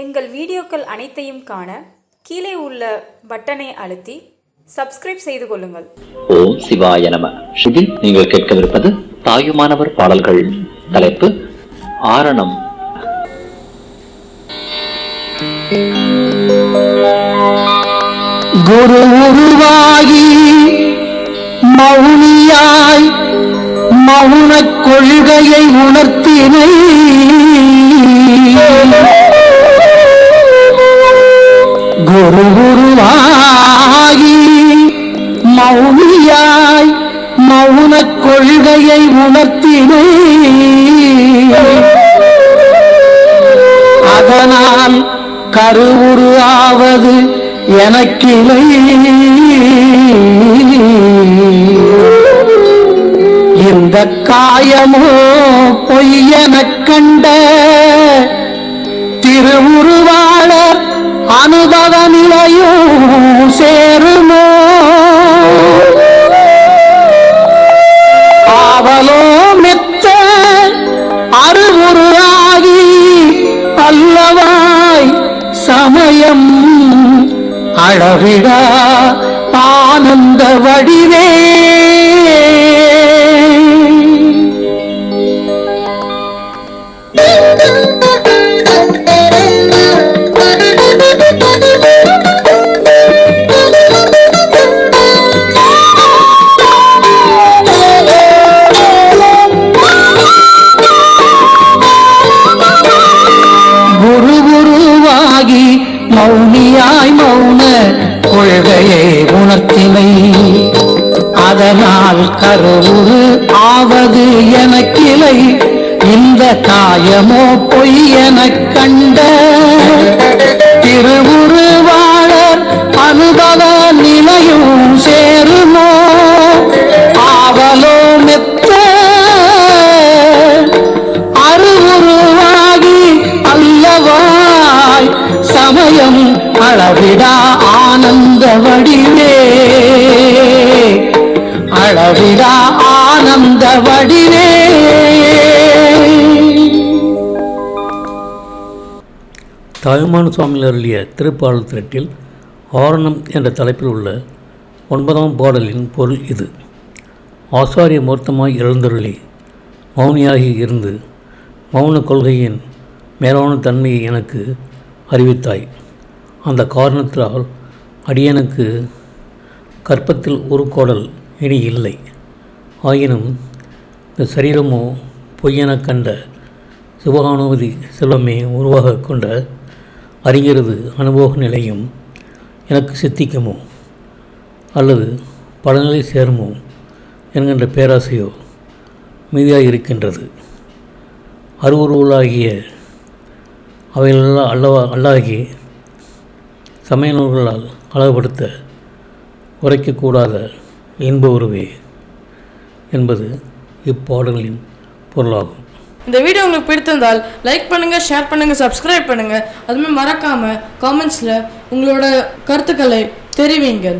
எங்கள் வீடியோக்கள் அனைத்தையும் காண கீழே உள்ள பட்டனை அழுத்தி சப்ஸ்கிரைப் செய்து கொள்ளுங்கள். ஓம் சிவாய நம. இதில் நீங்கள் கேட்கவிருப்பது தாயுமானவர் பாடல்கள். தலைப்பு ஆரணம். குரு உருவாகி மௌனியாய் மௌனக் கொள்கையை உணர்த்தினை மௌனியாய் மௌனக் கொள்கையை உணர்த்தினே. அதனால் கருவுரு ஆவது எனக்கிளை இந்த காயமோ பொய்யெனக் கண்ட திருவுருவாளர் அனுபவ நிலையோ சேருமோ. சமயம் அளவிடா ஆனந்த வடிவே. thank you கொள்கையை உணர்த்தினை. அதனால் கருவுரு ஆவது எனக்கிளை. இந்த காயமோ பொய் எனக் கண்ட. திருவுருவாளர் அனுபவ நிலையும் சேருமோ. ஆவலோ மெத்த. அருவுருவாகி அல்லவாய். சமயம் அளவிடா ஆனந்த வடிவே. அளவிடா ஆனந்த வடிவே. தாயுமான சுவாமியில் அருளிய திருப்பாளர் திரட்டில் ஆரணம் என்ற தலைப்பில் உள்ள ஒன்பதாம் பாடலின் பொருள் இது. ஆசாரிய மூர்த்தமாய் எழுந்தருளி மௌனியாகி இருந்து மௌன கொள்கையின் மேலான தன்மையை எனக்கு அறிவித்தாய். அந்த காரணத்தினால் அடியனுக்கு கற்பத்தில் ஒரு கோடல் இனி இல்லை. ஆயினும் இந்த சரீரமோ பொய்யெனக் கண்ட சிவகானுமதி செல்வமே உருவாக கொண்ட அறிஞரது அனுபவ நிலையும் எனக்கு சித்திக்குமோ? அல்லது பலநிலை சேருமோ? என்கின்ற பேராசையோ மீதியாக இருக்கின்றது அருவுருவலாகிய அவைகளெல்லாம் அல்லவா அல்லாகி சமய நூல்களால் அழகுபடுத்த உரைக்கக்கூடாத இன்ப உருவே என்பது இப்பாடல்களின் பொருளாகும். இந்த வீடியோ உங்களுக்கு பிடித்திருந்தால் லைக் பண்ணுங்கள் ஷேர் பண்ணுங்கள் சப்ஸ்கிரைப் பண்ணுங்கள் அதுமாதிரி மறக்காமல் காமெண்ட்ஸில் உங்களோட கருத்துக்களை தெரிவிங்கள்.